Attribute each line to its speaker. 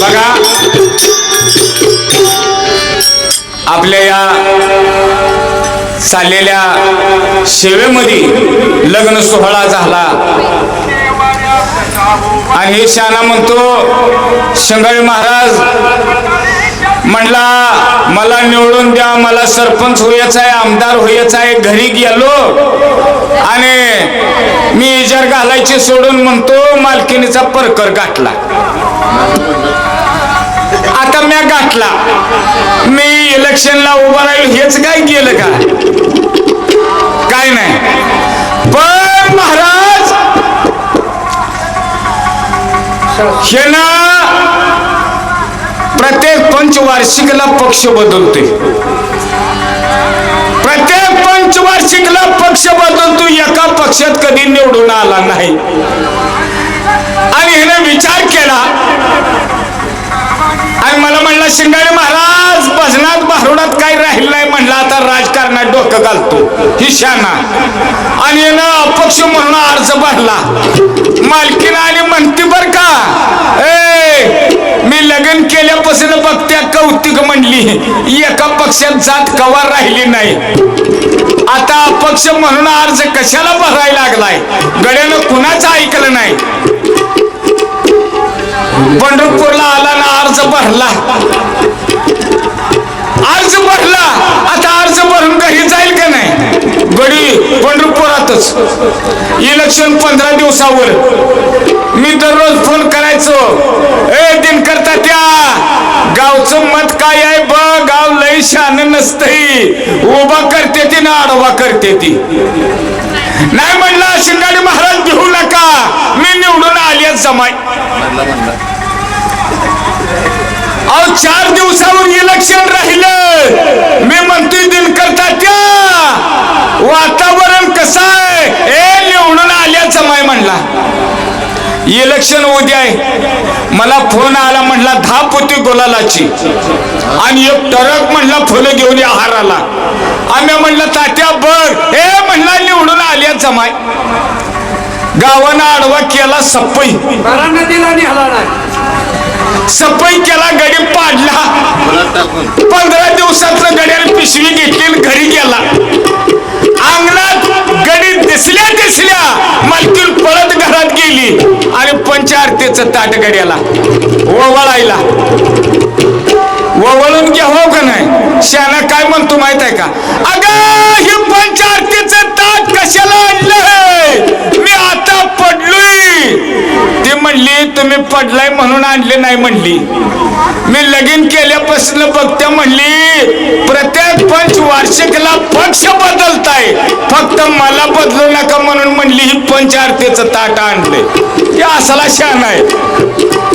Speaker 1: बघा. आपल्या या चाललेल्या सेवेमध्ये लग्न सोहळा झाला. आणि हे शाना म्हणतो शंगाळी महाराज म्हणला मला निवडून द्या मला सरपंच होयच आहे आमदार होयच आहे घरी गेलो. आणि मी इजार घालायची सोडून म्हणतो मालकिनीचा परकर गाठला. आता मी गाठला. मी इलेक्शनला उभा राहील हेच काय गेलं का? काय नाही. पण महाराज हे ना प्रत्येक पंचवार्षिकला पक्ष बदलतोय. प्रत्येक पंचवार्षिकला पक्ष बदलतो एका पक्षात कधी निवडून आला नाही. आणि हिने विचार केला आणि मला म्हणला शिंगाडे महाराज भजनात भारुडात काही राहिलं नाही म्हणलं आता राजकारणात डोकं घालतो ही शाना आणि यानं अपक्ष म्हणून अर्ज भरला. मालकीनं आणि म्हणते बर का ए मी लग्न केल्यापासून बघत्या म्हणली एका पक्षात जात कवा राहिली नाही. आता अपक्ष म्हणून अर्ज कशाला भरायला लागलाय? गड्यानं कुणाचं ऐकलं नाही? पंढरपूरला आला ना अर्ज भरला. अर्ज भरला. आता अर्ज भरून घरी जाईल का नाही? गडी पंढरपुरातच. इलेक्शन पंधरा दिवसावर. मी दररोज फोन करायचो. ए गावचं मत काय आहे ब गाव लय शान नसतंय. उभा करते ती ना आडवा करते ती. नाही म्हणला शिंगाडी महाराज भिवू नका. मी निवडून आली जमाय अहो चार दिवसावर इलेक्शन राहिलं. मी म्हणतोय दिन करता त्या. वातावरण कसं आहे ए निवडून आल्या जमाय म्हणला इलेक्शन उद्या आहे. मला फोन आला म्हणला दहा पोती गुलालाची. आणि एक टरक म्हणला फुलं घेऊन या हाराला. आम्ही म्हणलं तात्या बघ. हे म्हणला निवडून आल्या जमाय. गावानं आडवा केला सप्पई
Speaker 2: बारा
Speaker 1: सफाई केला गडी पाडला. पंधरा दिवसात गड्याला पिशवी घेतली आणि पंचारतीचं ताट गड्याला. ओवळायला ओवळून हो का नाही? शाना काय म्हणतो माहीत आहे का? अगं हे पंचारतीचं ताट कशाला आणलंय मी आता पडलोय. ती म्हणली तुम्ही पडलाय म्हणून आणले नाही म्हणली. मी लगीन केल्यापासून बघते म्हणली प्रत्येक पंच वार्षिकला पक्ष बदलताय. फक्त मला बदलू नका म्हणून म्हणली ही पंच आरतीचं ताट आणलंय. या असला शान आहे.